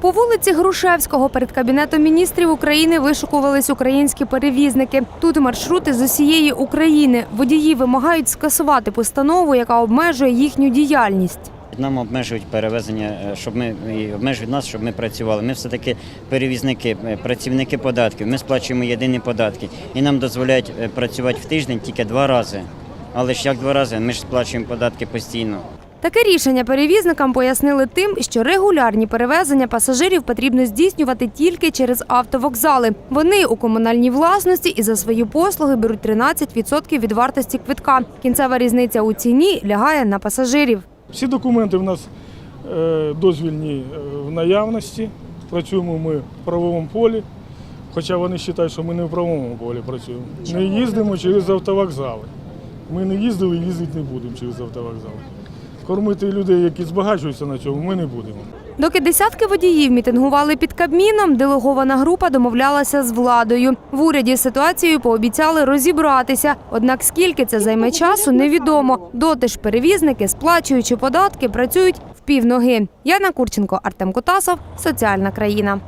По вулиці Грушевського перед кабінетом міністрів України вишукувались українські перевізники. Тут маршрути з усієї України. Водії вимагають скасувати постанову, яка обмежує їхню діяльність. Нам обмежують перевезення, е, щоб ми обмежують нас, щоб ми працювали. Ми все таки перевізники, е, працівники податків. Ми сплачуємо єдині податки, і нам дозволяють е, працювати в тиждень тільки два рази. Але ж як два рази? Ми ж сплачуємо податки постійно. Таке рішення перевізникам пояснили тим, що регулярні перевезення пасажирів потрібно здійснювати тільки через автовокзали. Вони у комунальній власності і за свої послуги беруть 13% від вартості квитка. Кінцева різниця у ціні лягає на пасажирів. Всі документи в нас е, дозвільні е, в наявності. Працюємо ми в правовому полі, хоча вони вважають, що ми не в правовому полі працюємо. Не їздимо через автовокзали. Ми не їздили і їздити не будемо через автовокзали. Кормити людей, які збагачуються на цьому, ми не будемо. Доки десятки водіїв мітингували під Кабміном, делегована група домовлялася з владою. В уряді з ситуацією пообіцяли розібратися. Однак скільки це займе часу, невідомо. Доти ж перевізники, сплачуючи податки, працюють в півноги. Яна Курченко, Артем Кутасов, Соціальна країна.